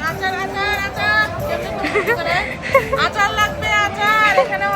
আচার আচার আচার? আচার লাগবে আচার এখানে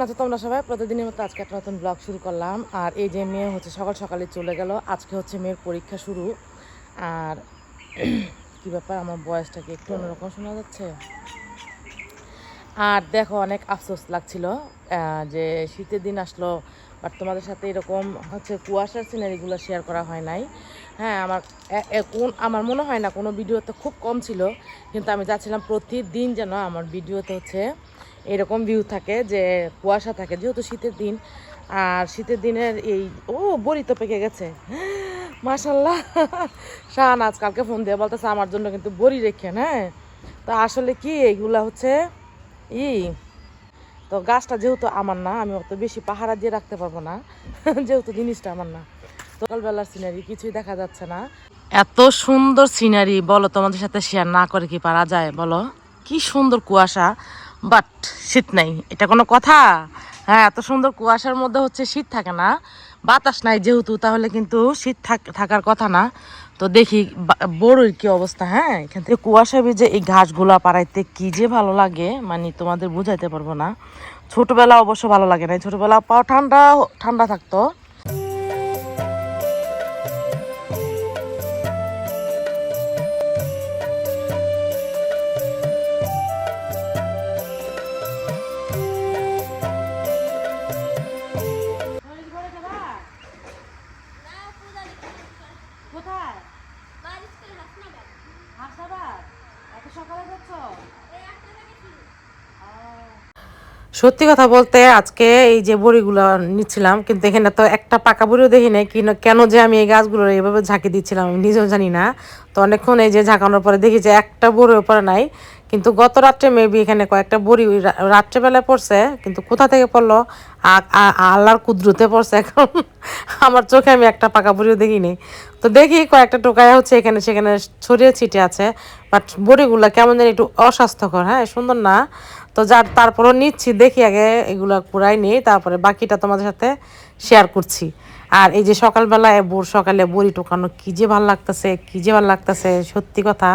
কেমন আছো তোমরা সবাই? প্রতিদিনের মতো আজকে একটা নতুন ব্লগ শুরু করলাম। আর এই যে মেয়ে হচ্ছে সকাল সকালে চলে গেল, আজকে হচ্ছে মেয়ের পরীক্ষা শুরু। আর কি ব্যাপার, আমার বয়সটাকে একটু অন্যরকম শোনা যাচ্ছে? আর দেখো, অনেক আফসোস লাগছিল যে শীতের দিন আসলো বাট তোমাদের সাথে এরকম হচ্ছে কুয়াশার সিনারিগুলো শেয়ার করা হয় নাই। হ্যাঁ আমার কোন- আমার মনে হয় না কোনো ভিডিওতে খুব কম ছিল, কিন্তু আমি চাচ্ছিলাম প্রতিদিন যেন আমার ভিডিওতে হচ্ছে এরকম ভিউ থাকে যে কুয়াশা থাকে, যেহেতু শীতের দিন। আর শীতের দিনের এই, ও বড়ি তো পেকে গেছে। মাশাল্লাহ শাহনাজ কালকে ফোন দিয়ে বলতেছে, আমার জন্য কিন্তু বড়ি রেখেন হ্যাঁ? তো আসলে কি, এইগুলা হচ্ছে, ই, তো গাছটা যেহেতু আমার না, আমি অত বেশি পাহারা দিয়ে রাখতে পারব না। যেহেতু জিনিসটা আমার না। সকালবেলার সিনারি কিছুই দেখা যাচ্ছে না। এত সুন্দর সিনারি বলো তোমাদের সাথে শেয়ার না করে কি পারা যায়, বলো? কি সুন্দর কুয়াশা। বাট শীত নাই, এটা কোনো কথা? হ্যাঁ এত সুন্দর কুয়াশার মধ্যে হচ্ছে শীত থাকে না। বাতাস নাই যেহেতু, তাহলে কিন্তু শীত থাক- থাকার কথা না। তো দেখি বা- বড়ই কি অবস্থা হ্যাঁ এখান থেকে। কুয়াশা ভিজে এই ঘাসগুলা পাড়াইতে কি যে ভালো লাগে মানে তোমাদের বুঝাইতে পারব না। ছোটবেলা অবশ্য ভালো লাগে না ছোটবেলা পাও ঠান্ডা ঠান্ডা থাকতো। সত্যি কথা বলতে আজকে এই যে বড়িগুলো নিচ্ছিলাম, কিন্তু এখানে তো একটা পাকা বড়িও দেখি নাই কিন- কেন যে আমি এই গাছগুলো এভাবে ঝাঁকি দিচ্ছিলাম আমি নিজেও জানি না। তো অনেকক্ষণ এই যে ঝাঁকানোর পরে দেখি যে একটা বড়িও পরে নাই। কিন্তু গত রাত্রে মেবি এখানে কয়েকটা বড়ি রাত্রেবেলায় পড়ছে, কিন্তু কোথা থেকে পড়ল? আল্লাহর কুদরতে পড়ছে এখন। আমার চোখে আমি একটা পাকা বড়িও দেখিনি। তো দেখি কয়েকটা টোকায় হচ্ছে এখানে সেখানে ছড়িয়ে ছিটে আছে বাট বড়িগুলো কেমন যেন একটু অস্বাস্থ্যকর হ্যাঁ? সুন্দর না? তো যার তারপরও নিচ্ছি, দেখি আগে এগুলো পুরাই নেই, তারপরে বাকিটা তোমাদের সাথে শেয়ার করছি। আর এই যে সকালবেলায় বোর, সকালে বড়ি টোকানো, কী যে ভালো লাগতেছে, কি যে ভালো লাগতেছে, সত্যি কথা।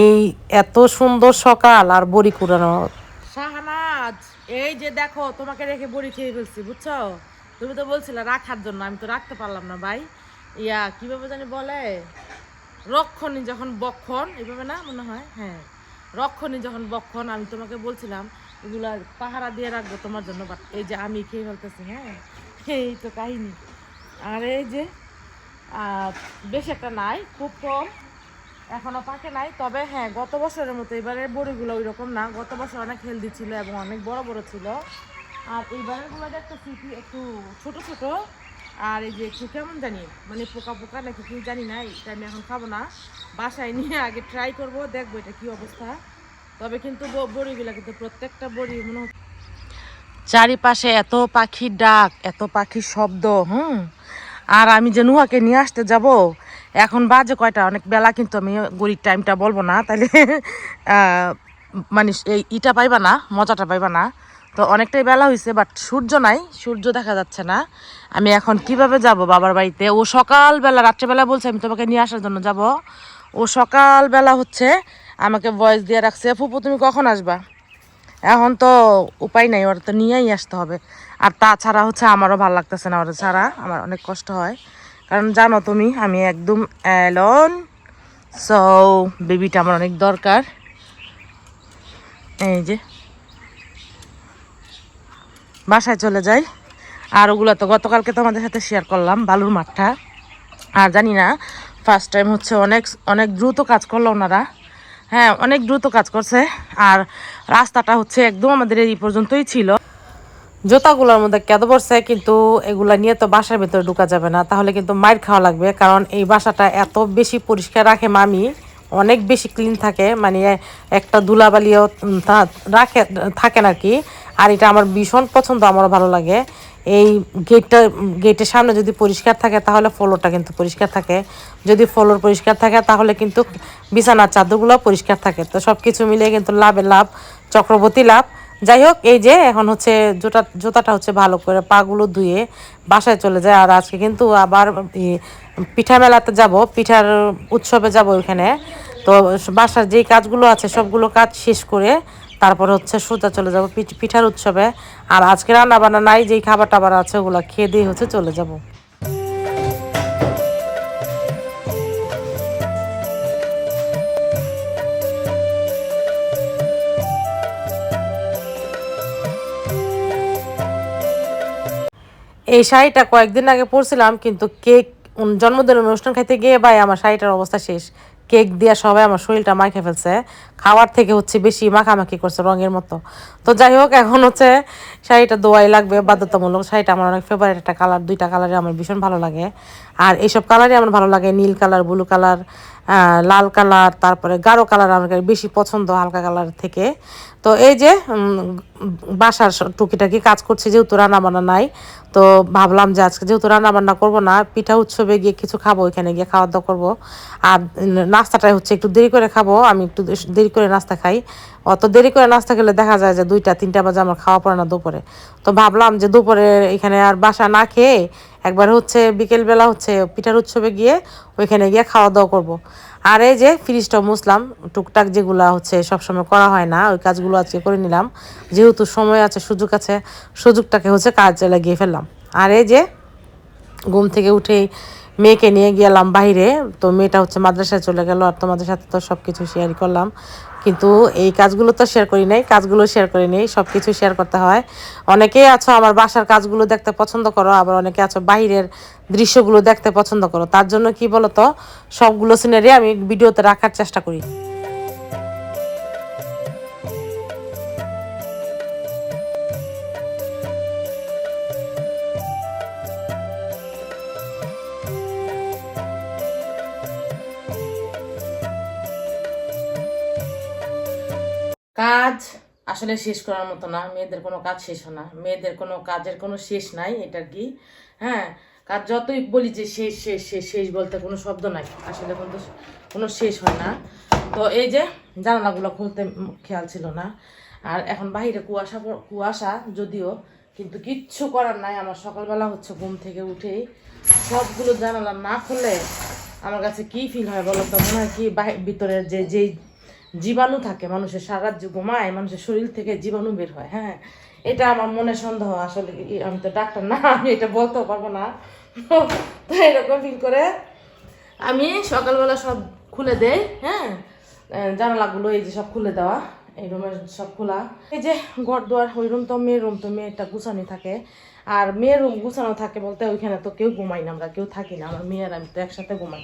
এই এত সুন্দর সকাল আর বড়ি কুড়ানো। শাহনাজ, এই যে দেখো, তোমাকে রেখে বড়ি খেয়ে ফেলছি, বুঝছ? তুমি তো বলছিলে রাখার জন্য, আমি তো রাখতে পারলাম না ভাই। ইয়া, কীভাবে জানি বলে? রক্ষণী যখন বক্ষণ এইভাবে না মনে হয়? হ্যাঁ। রক্ষণী যখন বক্ষণ, আমি তোমাকে বলছিলাম, এগুলা পাহারা দিয়ে রাখব তোমার জন্য এই যে আমি খেয়ে ফেলতেছি হ্যাঁ? এই তো কাহিনী। আর এই যে বেশ একটা নাই, খুব কম এখনও পাকে নাই, তবে হ্যাঁ গত বছরের মতো এবারে বড়িগুলো ওই রকম না। গত বছর অনেক হেলদি ছিল এবং অনেক বড় বড় ছিল। আর এইবারেরগুলো দেখতেছি একটু ছোট ছোট আর এই যে একটু কেমন জানি মানে পোকা পোকা নাকি কি জানি না এটা আমি এখন খাব না। বাসায় নিয়ে আগে ট্রাই করব, দেখব এটা কি অবস্থা। তবে কিন্তু বড়িগুলো কিন্তু প্রত্যেকটা বড়ি মনে হচ্ছে চারিপাশে এত পাখির ডাক, এত পাখির শব্দ, হুম? আর আমি যে নুহাকে নিয়ে আসতে যাব, এখন বাজে কয়টা? অনেক বেলা কিন্তু আমি গরিব টাইমটা বলব না তাহলে মানে এই ইটা পাইবা না, মজাটা পাইবা না। তো অনেকটাই বেলা হয়েছে বাট সূর্য নাই, সূর্য দেখা যাচ্ছে না। আমি এখন কীভাবে যাব বাবার বাড়িতে? ও সকালবেলা, রাত্রেবেলা বলছে আমি তোমাকে নিয়ে আসার জন্য যাব। ও সকালবেলা হচ্ছে আমাকে ভয়েস দিয়ে রাখছে, ফুপু, তুমি কখন আসবা? এখন তো উপায় নাই, ওরা তো নিয়েই আসতে হবে। আর তাছাড়া হচ্ছে আমারও ভালো লাগতেছে না, ওরা ছাড়া। আমার অনেক কষ্ট হয়। কারণ জানো তুমি, আমি একদম অ্যালন সো বেবিটা আমার অনেক দরকার। এই যে। বাসায় চলে যাই। আর ওগুলো তো গতকালকে তোমাদের সাথে শেয়ার করলাম, বালুর মাঠটা। আর জানি না ফার্স্ট টাইম হচ্ছে অনেক অনেক দ্রুত কাজ করল ওনারা। হ্যাঁ অনেক দ্রুত কাজ করছে। আর রাস্তাটা হচ্ছে একদম আমাদের এই পর্যন্তই ছিল। জুতাগুলোর মধ্যে কেঁদো পড়ছে, কিন্তু এগুলা নিয়ে তো বাসার ভিতরে ঢুকা যাবে না। তাহলে কিন্তু মাইর খাওয়া লাগবে, কারণ এই বাসাটা এত বেশি পরিষ্কার রাখে মামি। অনেক বেশি ক্লিন থাকে মানে একটা ধুলাবালিও রাখে থাকে না কি আর এটা আমার ভীষণ পছন্দ, আমারও ভালো লাগে। এই গেটটা গেটের সামনে যদি পরিষ্কার থাকে, তাহলে ফ্লোরটা কিন্তু পরিষ্কার থাকে। যদি ফ্লোর পরিষ্কার থাকে, তাহলে কিন্তু বিছানার চাদরগুলো পরিষ্কার থাকে। তো সব কিছু মিলিয়ে কিন্তু লাভে লাভ, চক্রবর্তী লাভ। যাই হোক এই যে এখন হচ্ছে জুতা, জুতাটা হচ্ছে ভালো করে পাগুলো ধুয়ে বাসায় চলে যায়। আর আজকে কিন্তু আবার পিঠা মেলাতে যাব, পিঠার উৎসবে যাব ওইখানে। তো বাসার যেই কাজগুলো আছে, সবগুলো কাজ শেষ করে তারপর হচ্ছে সোজা চলে যাব পিঠার উৎসবে। আর আজকে রান্না বান্না নাই, যেই খাবার টাবার আছে ওগুলো খেয়ে দিয়ে হচ্ছে চলে যাব। এই শাড়িটা কয়েকদিন আগে পরছিলাম, কিন্তু কেক জন্মদিনের অনুষ্ঠান খাইতে গিয়ে ভাই আমার শাড়িটার অবস্থা শেষ। কেক দিয়া সবাই আমার শরীরটা মাখে ফেলছে। খাওয়ার থেকে হচ্ছে বেশি মাখামাখি করছে রঙের মতো। তো যাই হোক, এখন হচ্ছে শাড়িটা দোয়াই লাগবে। বাধ্যতামূলক শাড়িটা আমার অনেক ফেভারিট একটা কালার দুইটা কালারে আমার ভীষণ ভালো লাগে। আর এইসব কালারই আমার ভালো লাগে। নীল কালার ব্লু কালার লাল কালার, তারপরে গাঢ় কালার আমার বেশি পছন্দ হালকা কালার থেকে। তো এই যে বাসার টুকিটাকি কাজ করছি, যেহেতু রান্না বান্না নাই, তো ভাবলাম যে আজকে যেহেতু রান্না বান্না করব না, পিঠা উৎসবে গিয়ে কিছু খাব, ওইখানে গিয়ে খাওয়া দাওয়া করব। আর নাস্তাটাই হচ্ছে একটু দেরি করে খাব, আমি একটু দেরি করে নাস্তা খাই। অত দেরি করে নাস্তা খেলে দেখা যায় যে দুইটা, তিনটা বাজে আমার খাওয়া পড়ে না দুপুরে। তো ভাবলাম যে দুপুরে এখানে আর বাসা না খেয়ে একবার হচ্ছে বিকেলবেলা হচ্ছে পিঠার উৎসবে গিয়ে ওইখানে গিয়ে খাওয়া দাওয়া করব। আর এই যে ফ্রিজটা মুসলাম টুকটাক যেগুলা হচ্ছে সবসময় করা হয় না, ওই কাজগুলো আজকে করে নিলাম। যেহেতু সময় আছে, সুযোগ আছে, সুযোগটাকে হচ্ছে কাজে লাগিয়ে ফেললাম। আর এই যে ঘুম থেকে উঠেই মেয়েকে নিয়ে গেলাম বাইরে তো মেয়েটা হচ্ছে মাদ্রাসায় চলে গেল, আর তোমাদের সাথে তো সব কিছু শেয়ার করলাম। কিন্তু এই কাজগুলো তো শেয়ার করি নাই, কাজগুলো শেয়ার করি নেই সব কিছু শেয়ার করতে হয়। অনেকেই আছো আমার বাসার কাজগুলো দেখতে পছন্দ করো, আবার অনেকে আছো বাইরের দৃশ্যগুলো দেখতে পছন্দ করো। তার জন্য কি বলতো? সবগুলো সিনারি আমি ভিডিওতে রাখার চেষ্টা করি। কাজ আসলে শেষ করার মতো না, মেয়েদের কোনো কাজ শেষ হয় না। মেয়েদের কোনো কাজের কোনো শেষ নাই, এটা কি? হ্যাঁ কাজ যতই বলি যে শেষ শেষ শেষ শেষ বলতে কোনো শব্দ নাই, আসলে কিন্তু কোনো শেষ হয় না। তো এই যে জানালাগুলো খুলতে খেয়াল ছিল না। আর এখন বাইরে কুয়াশা কুয়াশা যদিও, কিন্তু কিচ্ছু করার নাই। আমার সকালবেলা হচ্ছে ঘুম থেকে উঠেই সবগুলো জানালা না খুললে আমার কাছে কি ফিল হয় বলো তো? মনে হয় কি ভিতরের যে, যেই জীবাণু থাকে, মানুষের সারা ঘুমায়, মানুষের শরীর থেকে জীবাণু বের হয় হ্যাঁ। এটা আমার মনে সন্দেহ, আসলে আমি তো ডাক্তার না, আমি এটা বলতেও পারব না। তো এরকম ফিল করে আমি সকালবেলা সব খুলে দেই হ্যাঁ। জানালাগুলো এই যে সব খুলে দেওয়া, এই রুমের সব খোলা। এই যে ঘর দুয়ার ওই রুম তো মেয়ের রুম, তো মেয়েটা গুছানি থাকে। আর মেয়ের রুম গুছানো থাকে বলতে ওইখানে তো কেউ ঘুমাই না, আমরা কেউ থাকি না, আমার মেয়ের, আমি তো একসাথে ঘুমাই।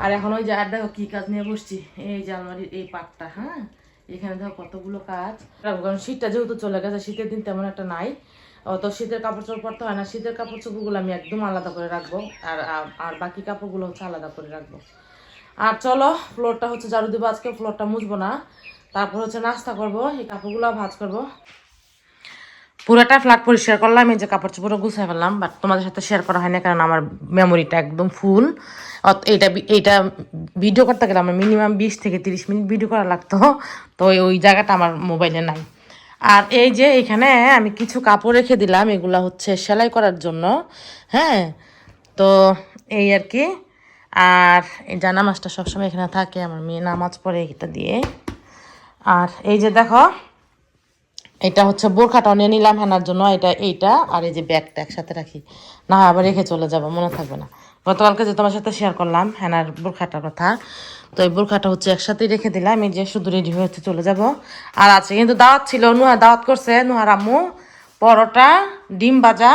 আর এখন ওই যে আর দেখো কি কাজ নিয়ে বসছি? এই আলমারির এই পাটটা হ্যাঁ? এখানে দেখো কতগুলো কাজ। কারণ শীতটা যেহেতু চলে গেছে, শীতের দিন তেমন একটা নাই। অত শীতের কাপড় চোপড় পরতে হয় না। শীতের কাপড় চোপড়গুলো আমি একদম আলাদা করে রাখব। আর, আর- বাকি কাপড়গুলো হচ্ছে আলাদা করে রাখব। আর চলো ফ্লোরটা হচ্ছে ঝাড়ু দেবো আজকে ফ্লোরটা মুছবো না। তারপর হচ্ছে নাস্তা করব, এই কাপড়গুলো ভাজ করব। পুরোটা ফ্ল্যাট পরিষ্কার করলাম, এই যে কাপড় চোপড় গুছিয়ে ফেললাম বাট তোমাদের সাথে শেয়ার করা হয় না কারণ আমার মেমোরিটা একদম ফুল এইটা বি- এইটা ভিডিও করতে গেলে আমার মিনিমাম বিশ থেকে তিরিশ মিনিট ভিডিও করা লাগতো। তো ওই- জায়গাটা আমার মোবাইলে নাই। আর এই যে এখানে আমি কিছু কাপড় রেখে দিলাম, এগুলো হচ্ছে সেলাই করার জন্য। হ্যাঁ? তো এই আর কি। আর এই জানামাজটা সবসময় এখানে থাকে, আমার মেয়ে নামাজ পড়ে এটা দিয়ে। আর এই যে দেখো, এটা হচ্ছে বোরখাটা নিয়ে নিলাম হেনার জন্য, এটা এইটা, আর এই যে ব্যাগটা একসাথে রাখি। না, আবার রেখে চলে যাব, মনে থাকবে না। গতকালকে যে তোমার সাথে শেয়ার করলাম, হেনার বোরখাটার কথা, তো এই বোরখাটা হচ্ছে একসাথেই রেখে দিলাম, এই যে শুধু রেডি হয়ে চলে যাব। আর আছে, কিন্তু দাওয়াত ছিল, নুহা দাওয়াত করছে, নুহার আম্মু, পরোটা, ডিম ভাজা,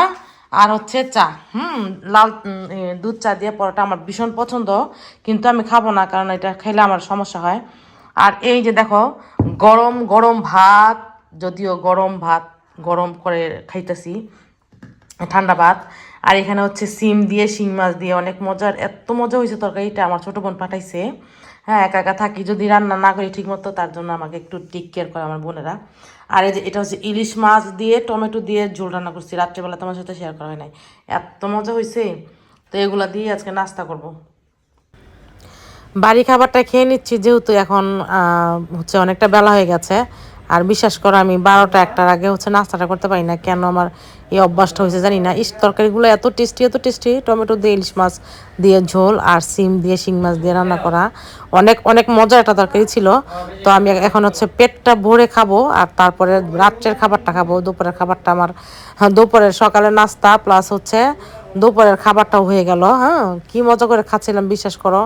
আর হচ্ছে চা। হুম, লাল দুধ চা দিয়ে পরোটা আমার ভীষণ পছন্দ, কিন্তু আমি খাব না, কারণ এটা খেলে আমার সমস্যা হয়। আর এই যে দেখো, গরম গরম ভাত, যদিও গরম ভাত গরম করে খাইতেছি ঠান্ডা ভাত। আর এখানে হচ্ছে সিম দিয়ে, শিং মাছ দিয়ে অনেক মজার। এত মজা হয়েছে তরকারিটা, আমার ছোটো বোন পাঠাইছে। হ্যাঁ একা একা থাকি, যদি রান্না না করি ঠিক মতো তার জন্য আমাকে একটু টেক কেয়ার করে আমার বোনেরা। আর এই যে, এটা হচ্ছে ইলিশ মাছ দিয়ে, টমেটো দিয়ে ঝোল রান্না করছি। রাত্রেবেলা তোমার সাথে শেয়ার করা হয় নাই। এত মজা হয়েছে। তো এগুলা দিয়ে আজকে নাস্তা করব। বাড়ি খাবারটা খেয়ে নিচ্ছি, যেহেতু এখন হচ্ছে অনেকটা বেলা হয়ে গেছে। আর বিশ্বাস করো আমি বারোটা একটার আগে হচ্ছে নাস্তাটা করতে পারি না। কেন আমার এই অভ্যাসটা হয়েছে জানি না। ইস তরকারিগুলো এত টেস্টি এত টেস্টি টমেটো দিয়ে ইলিশ মাছ দিয়ে ঝোল আর সিম দিয়ে শিং মাছ দিয়ে রান্না করা। অনেক অনেক মজার একটা তরকারি ছিল। তো আমি এখন হচ্ছে পেটটা ভরে খাব আর তারপরে রাত্রের খাবারটা খাব। দুপুরের খাবারটা আমার হ্যাঁ, দুপুরের সকালের নাস্তা প্লাস হচ্ছে দুপুরের খাবারটাও হয়ে গেল হ্যাঁ। কি মজা করে খাচ্ছিলাম বিশ্বাস করো।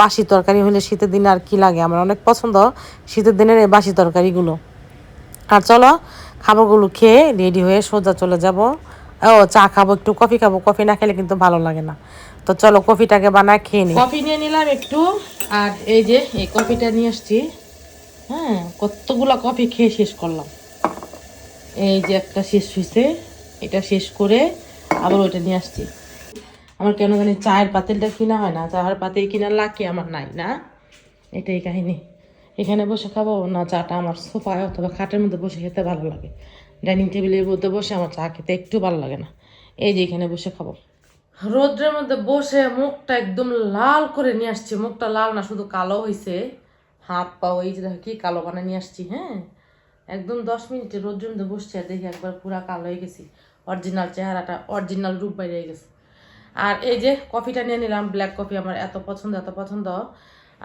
বাসি তরকারি হলে শীতের দিনে আর কি লাগে? আমার অনেক পছন্দ শীতের দিনের এই বাসি তরকারিগুলো। আর চলো, খাবারগুলো খেয়ে রেডি হয়ে সোজা চলে যাব। ও, চা খাব একটু, কফি খাব। কফি না খেলে কিন্তু ভালো লাগে না। তো চলো, কফিটাকে বানায় খেয়ে নিই। কফি নিয়ে নিলাম একটু, আর এই যে, এই কফিটা নিয়ে আসছি। হ্যাঁ কতগুলা কফি খেয়ে শেষ করলাম। এই যে একটা শেষ হয়েছে এটা শেষ করে আবার ওইটা নিয়ে আসছি। আমার কেন জানি চায়ের পাতিলটা কিনা হয় না, চায়ের পাতিল কিনা লাকি আমার নাই, না? এটাই কাহিনী। এখানে বসে খাব? না, চাটা আমার সোফায় অথবা খাটের মধ্যে বসে খেতে ভালো লাগে। ডাইনিং টেবিলের মধ্যে বসে আমার চা খেতে একটু ভালো লাগে না। এই যে এখানে বসে খাব। রোদ্রের মধ্যে বসে মুখটা একদম লাল করে নিয়ে আসছি। মুখটা লাল না, শুধু কালো হয়েছে হাত পা এই যে কি কালো বানিয়ে নিয়ে আসছি হ্যাঁ? একদম দশ মিনিটে রোদ্রের মধ্যে বসছি আর দেখি একবার পুরা কালো হয়ে গেছি। অরিজিনাল চেহারাটা, অরিজিনাল রূপ বাইরে গেছে। আর এই যে কফিটা নিয়ে নিলাম, ব্ল্যাক কফি আমার এত পছন্দ এত পছন্দ।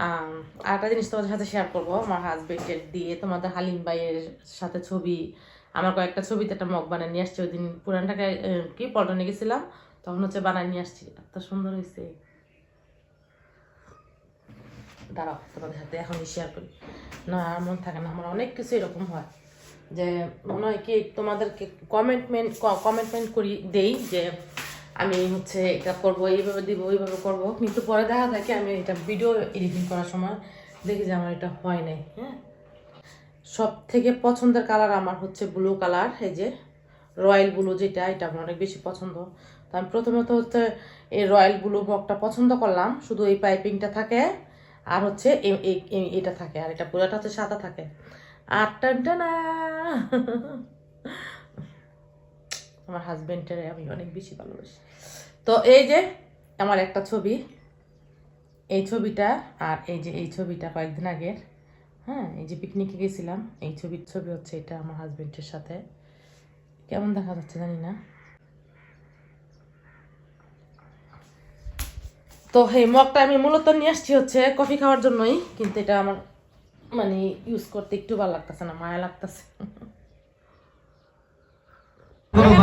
আর একটা জিনিস তোমাদের সাথে শেয়ার করব। আমার হাজবেন্ডের দিয়ে তোমাদের হালিম ভাইয়ের সাথে ছবি, আমার কয়েকটা ছবিতে একটা মগ বানিয়ে নিয়ে আসছি। ওই দিন পুরান ঢাকায় কি, পল্টনে গেছিলাম, তখন হচ্ছে বানায় নিয়ে আসছি। এত সুন্দর হয়েছে দাঁড়াও, তোমাদের সাথে এখনই শেয়ার করি। না, আর মন থাকে না, আমার অনেক কিছু এরকম হয়। যে মনে হয় কি, তোমাদেরকে কমেন্টমেন্ট কমেন্টমেন্ট করি, দেই যে আমি হচ্ছে এটা করব, এইভাবে দিব ওইভাবে করব। কিন্তু পরে দেখা যায় কি আমি এটা ভিডিও এডিটিং করার সময় দেখি যে আমার এটা হয় নাই হ্যাঁ? সব থেকে পছন্দের কালার আমার হচ্ছে ব্লু কালার এই যে রয়্যাল ব্লু যেটা, এটা আমার অনেক বেশি পছন্দ। তো আমি প্রথমত হচ্ছে এই রয়্যাল ব্লু মগটা পছন্দ করলাম, শুধু এই পাইপিংটা থাকে, আর হচ্ছে এটা থাকে, আর এটা পুরোটা হচ্ছে সাদা থাকে। আর টানটানা আমার হাজবেন্ডের আমি অনেক বেশি ভালোবাসি। তো এই যে আমার একটা ছবি এই ছবিটা আর এই যে এই ছবিটা কয়েকদিন আগের হ্যাঁ এই যে পিকনিকে গেছিলাম এই ছবির ছবি হচ্ছে এটা আমার হাজবেন্ডের সাথে। কেমন দেখা যাচ্ছে জানি না। তো এই মগটা আমি মূলত নিয়ে আসছি হচ্ছে কফি খাওয়ার জন্যই কিন্তু এটা আমার মানে ইউজ করতে একটু ভালো লাগতেছে না মায়া লাগতেছে। এখানে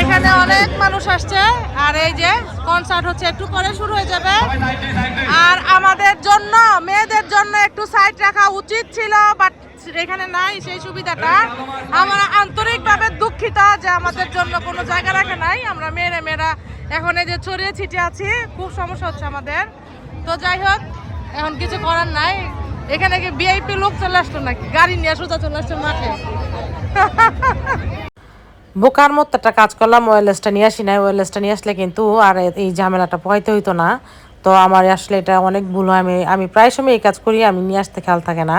এখানে অনেক মানুষ আসছে, আর এই যে কনসার্ট হচ্ছে, একটু পরে শুরু হয়ে যাবে। আর আমাদের জন্য, মেয়েদের জন্য একটু সাইড রাখা উচিত ছিল বাট এখানে নাই সেই সুবিধাটা। আমরা আন্তরিকভাবে দুঃখিত যে আমাদের জন্য কোনো জায়গা রাখে নাই। আমরা মেয়েরা মেয়েরা এখন এই যে ছড়িয়ে ছিটিয়ে আছি, খুব সমস্যা হচ্ছে আমাদের। তো যাই হোক, এখন কিছু করার নাই। এখানে কি ভিআইপি লোক চলে আসতো নাকি? গাড়ি নিয়ে সোজা চলে আসছে মাঠে। বোকার মতো একটা কাজ করলাম ওয়েলএসটা নিয়ে আসি না ওয়েলএসটা নিয়ে আসলে কিন্তু আর এই ঝামেলাটা পোহাইতে হইতো না। তো আমার আসলে এটা অনেক ভুল হয়। আমি আমি প্রায় সময় এই কাজ করি, আমি নিয়ে আসতে খেয়াল থাকে না।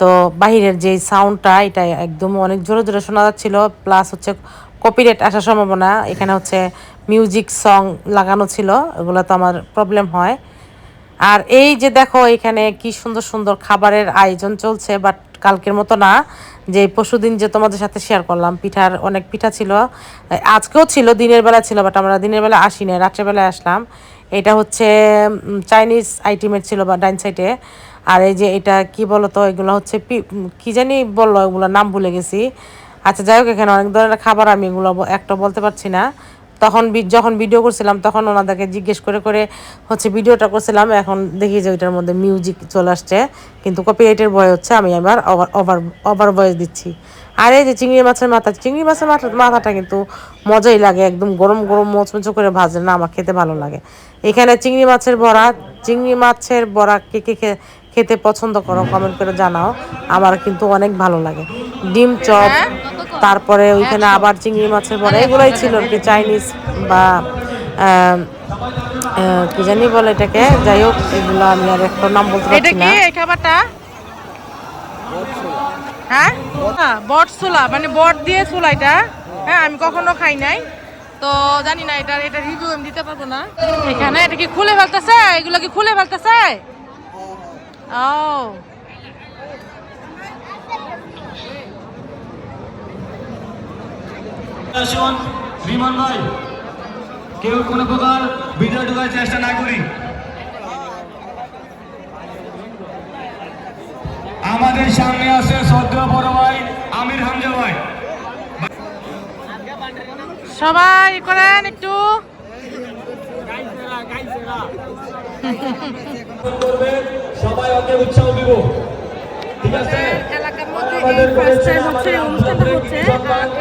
তো বাহিরের যে সাউন্ডটা এটা একদম অনেক জোরে জোরে শোনা যাচ্ছিল। প্লাস হচ্ছে কপিরেট আসার সম্ভাবনা। এখানে হচ্ছে মিউজিক সং লাগানো ছিল এগুলো তো আমার প্রবলেম হয়। আর এই যে দেখো, এখানে কি সুন্দর সুন্দর খাবারের আয়োজন চলছে বাট কালকের মতো না। যে পরশুদিন যে তোমাদের সাথে শেয়ার করলাম, পিঠার অনেক পিঠা ছিল। আজকেও ছিল, দিনের বেলা ছিল বাট আমরা দিনের বেলা আসি না রাত্রেবেলায় আসলাম। এটা হচ্ছে চাইনিজ আইটেমের ছিল বা ডাইন সাইডে আর এই যে এটা কি বলতো, এগুলো হচ্ছে কি জানি বলল এগুলো নাম ভুলে গেছি। আচ্ছা যাই হোক, এখানে অনেক ধরনের খাবার আমি এগুলো একটা বলতে পারছি না। তখন যখন ভিডিও করছিলাম, তখন ওনাদেরকে জিজ্ঞেস করে করে হচ্ছে ভিডিওটা করছিলাম। এখন দেখি যে ওইটার মধ্যে মিউজিক চলে আসছে। কিন্তু কপিরাইটের ভয় হচ্ছে, আমি আবার ওভার ওভার ভয়েস দিচ্ছি। আর এই যে চিংড়ি মাছের মাথা, চিংড়ি মাছের মাথা, মাথাটা কিন্তু মজাই লাগে। একদম গরম গরম মচমচো করে ভাজে না, আমার খেতে ভালো লাগে। এখানে চিংড়ি মাছের বড়া, চিংড়ি মাছের বড়া কে কে খেতে পছন্দ করো কমেন্ট করে জানাও। আমার কিন্তু অনেক ভালো লাগে। ডিম চপ তারপরে ওইখানে আবার চিংড়ি মাছের বড়া এগুলোই ছিল আর কি চাইনিজ বা কি জানি বলে এটাকে যাই হোক এগুলো আমি আর একটা নাম বলতে এটা পারছি কি না এই খাবারটা? হ্যাঁ? বট ছোলা মানে বট দিয়ে ছোলা এটা? হ্যাঁ আমি কখনো খাই নাই। তো জানি না এটা এটা রিভিউ আমি দিতে পারব না। এখানে এটা কি খুলে ফেলতেছে? এগুলো কি খুলে ফেলতেছে? ও আসুন বিমান ভাই কেউ কোনো প্রকার ভিডিও ঢোকার চেষ্টা না করি। আমাদের সামনে আছে সদ্য বড় ভাই আমির হামজা ভাই। সবাই করেন একটু। করবে সবাই ওকে উৎসাহ দিব। ঠিক আছে? এলাকার মধ্যে এই ফার্স্ট টাইম হচ্ছে এই অনুষ্ঠানটা হচ্ছে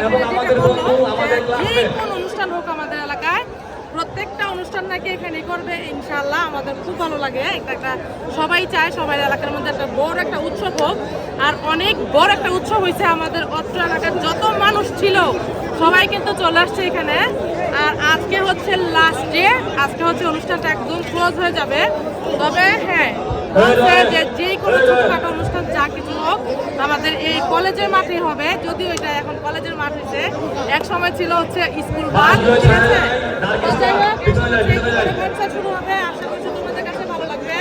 এবং আমাদের বন্ধু, আমাদের। যে কোনো অনুষ্ঠান হোক আমাদের এলাকায় প্রত্যেকটা অনুষ্ঠান নাকি এখানে করবে ইনশাল্লাহ আমাদের খুব ভালো লাগে। একটা একটা সবাই চায় সবাই এলাকার মধ্যে একটা বড় একটা উৎসব হোক। আর অনেক বড় একটা উৎসব হয়েছে আমাদের অত্র এলাকার যত মানুষ ছিল সবাই কিন্তু চলে আসছে এখানে। আর আজকে হচ্ছে লাস্ট ডে আজকে হচ্ছে অনুষ্ঠানটা একদম ক্লোজ হয়ে যাবে। তবে হ্যাঁ যে যে কোনো ছোটখাটো অনুষ্ঠান যা কিছু হোক আমাদের এই কলেজের মাঠে হবে যদিও এটা এখন কলেজের মাঠ হয়েছে। এক সময় ছিল হচ্ছে স্কুল মাঠ ঠিক আছে? শুরু হবে আশা করছি তোমাদের কাছে ভালো লাগবে।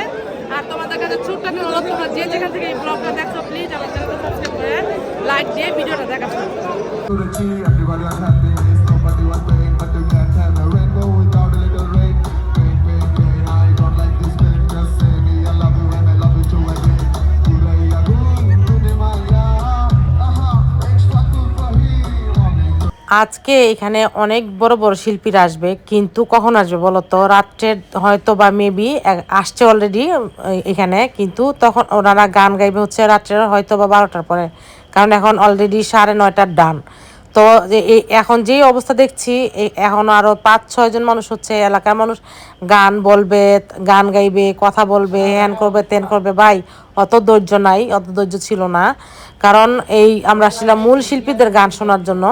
আর তোমাদের কাছে ছোট্ট একটা অনুরোধ তোমরা যে যেখান থেকে এই ব্লগটা দেখছ প্লিজ আমার চ্যানেলটা সাবস্ক্রাইব করে লাইক দিয়ে ভিডিওটা দেখা করো। to the আজকে এখানে অনেক বড় বড় শিল্পীরা আসবে, কিন্তু কখন আসবে বলো তো? রাত্রের হয়তো বা মেবি আসছে অলরেডি এখানে, কিন্তু তখন ওনারা গান গাইবে হচ্ছে রাত্রের হয়তো বা বারোটার পরে, কারণ এখন অলরেডি সাড়ে নয়টার ডান। তো এখন যেই অবস্থা দেখছি এখন আরও পাঁচ ছয়জন মানুষ হচ্ছে, এলাকার মানুষ গান বলবে, গান গাইবে, কথা বলবে হ্যান করবে তেন করবে। ভাই, অত ধৈর্য নাই, অত ধৈর্য ছিল না। কারণ এই আমরা আসছিলাম মূল শিল্পীদের গান শোনার জন্য।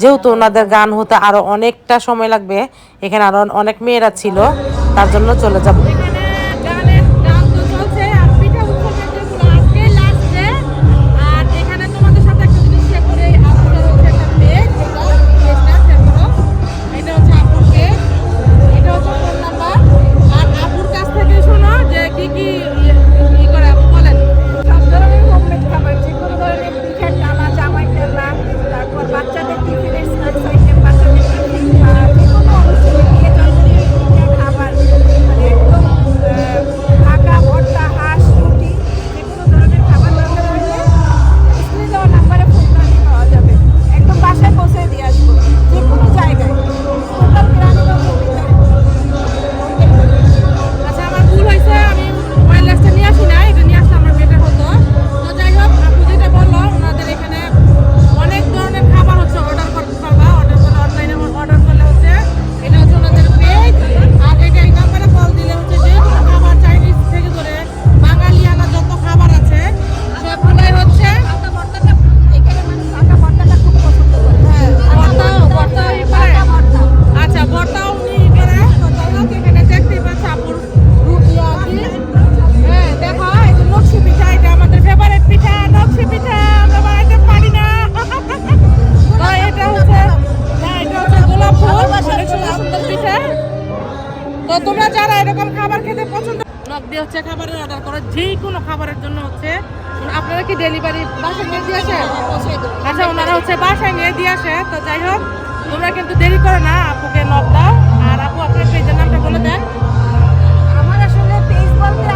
যেহেতু ওনাদের গান হতে আরও অনেকটা সময় লাগবে, এখানে আরও অনেক মেয়েরা ছিল, তার জন্য চলে যাব। আপনারা কি ডেলিভারি বাসায় নিয়ে দিয়ে আসে আচ্ছা ওনারা হচ্ছে বাসায় নিয়ে দিয়ে আসে। তো যাই হোক তোমরা কিন্তু দেরি করো না আপুকে নক দাও। আর আপু আপনার পেজের নামটা বলে দেন। আমার আসলে পেজ বলতে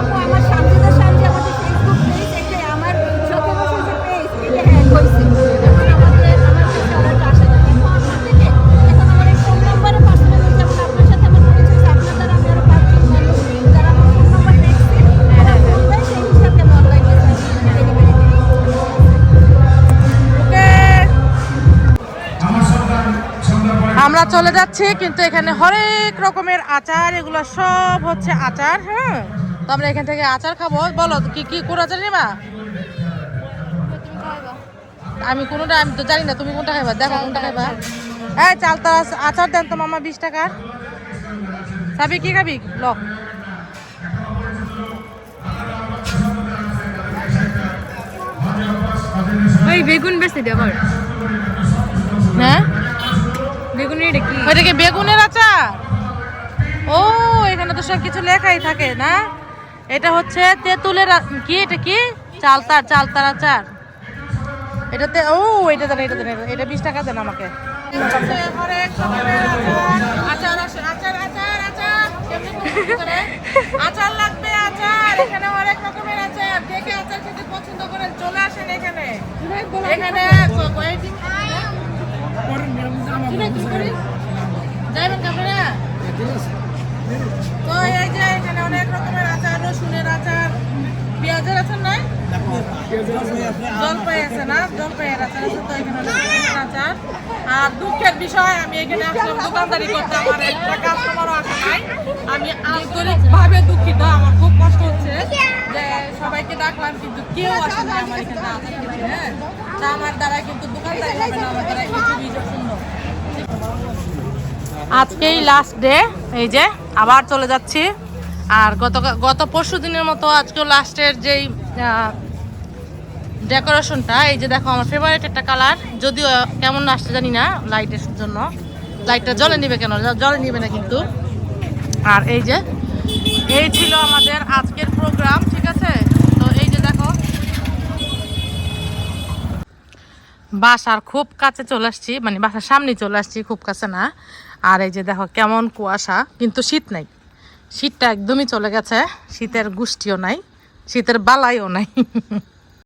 চলে যাচ্ছি কিন্তু এখানে হরেক রকমের আচার এগুলো সব হচ্ছে আচার হ্যাঁ? তো আমরা এখান থেকে আচার খাব। বলো কি কি কোন আচার নেবা? আমি কোনটা আমি তো জানি না তুমি কোনটা খাইবা? দেখো কোনটা খাইবা। এই চালতা আচার দেন তো মামা বিশ টাকার। খাবি কি খাবি? ল। ওই বেগুন বেশি দে আবার। হ্যাঁ? বেগুন এটা কি? ওইটা কি বেগুনের আচার? ও এখানে তো সব কিছু লেখাই থাকে না? এটা হচ্ছে তেঁতুলের কি এটা কি? চালতার চালতার আচার। এটাতে ও এটা দেন এটা দেন এটা- বিশ টাকা দেন আমাকে। আচার আচার, আচার, আচার। কেমনে পছন্দ করে? আচার লাগবে আচার। এখানে অনেক রকমের আচার। কে কে আচার খেতে পছন্দ করেন চলে আসেন এখানে। এখানে ক- কয়েকদিন কিনে কি করি? যাইবেন এই যে এখানে অনেক রকমের আচার, রসুনের আচার, পেঁয়াজের আচার নাই? জলপাই আছে না? জলপাইয়ের আছে আর দুঃখের বিষয়, আমি এখানে আসলাম দোকানদারি করতে, আমার একটা নাই। আমি আন্তরিক ভাবে দুঃখিত, আমার খুব কষ্ট হচ্ছে যে সবাইকে ডাকলাম, কিন্তু কেউ আসে না আমার এখানে হ্যাঁ? তা আমার দ্বারা কিন্তু দোকানদারি হবে না, আমার দ্বারা আজকেই লাস্ট ডে এই যে আবার চলে যাচ্ছি। আর গত গত পরশু দিনের মতো আজকেও লাস্টের যেই ডেকোরেশনটা এই যে দেখো আমার ফেভারিট একটা কালার যদিও কেমন আসছে জানি না লাইটের জন্য। লাইটটা জলে নিবে কেন? জলে নিবে না কিন্তু। আর এই যে, এই ছিল আমাদের আজকের প্রোগ্রাম ঠিক আছে? তো এই যে দেখো। বাসার খুব কাছে চলে আসছি মানে বাসার সামনে চলে আসছি, খুব কাছে না। আর এই যে দেখো, কেমন কুয়াশা, কিন্তু শীত নাই। শীতটা একদমই চলে গেছে, শীতের গুষ্টিও নাই, শীতের বালাইও নাই।